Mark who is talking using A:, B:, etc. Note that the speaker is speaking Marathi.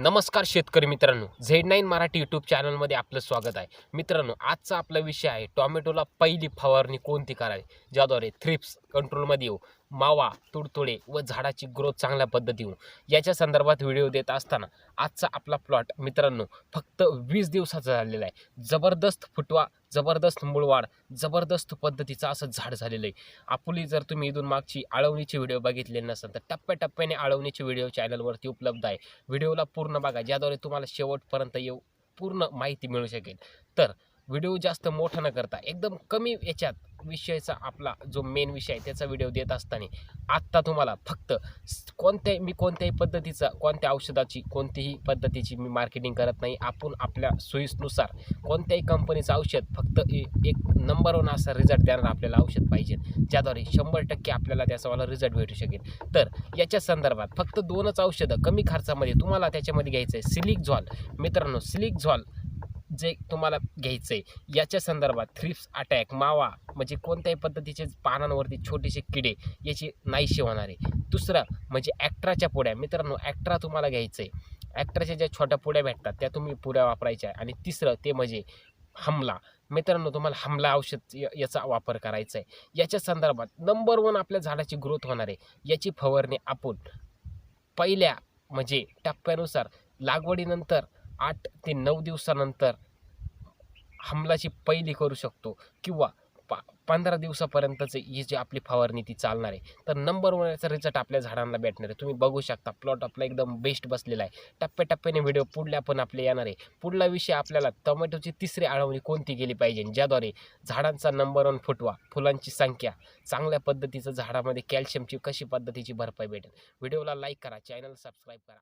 A: नमस्कार शेतकरी मित्रांनो झेड नाईन मराठी यूट्यूब चॅनलमध्ये आपलं स्वागत आहे. मित्रांनो आजचा आपला विषय आहे टॉमॅटोला पहिली फवारणी कोणती करावी? ज्याद्वारे थ्रिप्स कंट्रोलमध्ये येऊ. मावा तुडतुडे व झाडाची ग्रोथ चांगल्या पद्धती येऊ. याच्या संदर्भात व्हिडिओ देत असताना आजचा आपला प्लॉट मित्रांनो फक्त वीस दिवसाचा झालेला आहे. जबरदस्त फुटवा जबरदस्त मुळवाढ जबरदस्त पद्धतीचं असं झाड झालेलं आहे. आपुली जर तुम्ही इथून मागची आळवणीचे व्हिडिओ बघितले नसेल तर टप्प्याटप्प्याने आळवणीचे व्हिडिओ चॅनलवरती उपलब्ध आहे. व्हिडिओला पूर्ण बघा. ज्याद्वारे तुम्हाला शेवटपर्यंत येऊ पूर्ण माहिती मिळू शकेल. तर व्हिडिओ जास्त मोठा न करता एकदम कमी याच्यात विषयाचा आपला जो मेन विषय आहे त्याचा व्हिडिओ देत असताना आत्ता तुम्हाला फक्त कोणत्याही मी कोणत्याही पद्धतीचा कोणत्या औषधाची कोणतीही पद्धतीची मी मार्केटिंग करत नाही. आपण आपल्या सोयीनुसार कोणत्याही कंपनीचं औषध फक्त ए- एक नंबर वन असा रिझल्ट देणारं आपल्याला औषध पाहिजे. ज्याद्वारे शंभर टक्के आपल्याला त्याचावाला रिझल्ट भेटू शकेल. तर याच्या संदर्भात फक्त दोनच औषधं कमी खर्चामध्ये तुम्हाला त्याच्यामध्ये घ्यायचं आहे सिलिक झॉल मित्रांनो सिलिक झॉल जे तुम्हाला घ्यायचं आहे याच्या संदर्भात थ्रिप्स अटॅक मावा म्हणजे कोणत्याही पद्धतीचे पानांवरती छोटेसे किडे याची नाहीशी होणार आहे. दुसरं म्हणजे ॲक्ट्राच्या पुड्या. मित्रांनो ॲक्ट्रा तुम्हाला घ्यायचं आहे ॲक्ट्राच्या ज्या छोट्या पुड्या भेटतात त्या तुम्ही पुड्या वापरायच्या. आणि तिसरं ते म्हणजे हमला. मित्रांनो तुम्हाला हमला औषध याचा वापर करायचा आहे याच्या संदर्भात नंबर वन आपल्या झाडाची ग्रोथ होणार आहे. याची फवारणी आपण पहिल्या म्हणजे टप्प्यानुसार लागवडीनंतर आठ ते नऊ दिवसानंतर हमलाची पहिली करू शकतो किंवा पा पंधरा दिवसापर्यंतच ही जी आपली फवारणी ती चालणार आहे. तर नंबर वन याचा रिझल्ट आपल्या झाडांना भेटणार आहे. तुम्ही बघू शकता प्लॉट आपला एकदम बेस्ट बसलेला आहे. टप्प्याटप्प्याने व्हिडिओ पुढल्या पण आपले येणार आहे. पुढला विषय आपल्याला टोमॅटोची तिसरी आळवणी कोणती केली पाहिजे? ज्याद्वारे झाडांचा नंबर वन फुटवा फुलांची संख्या चांगल्या पद्धतीचं झाडामध्ये कॅल्शियमची कशी पद्धतीची भरपाई भेटेल? व्हिडिओला लाईक करा चॅनल सबस्क्राईब करा.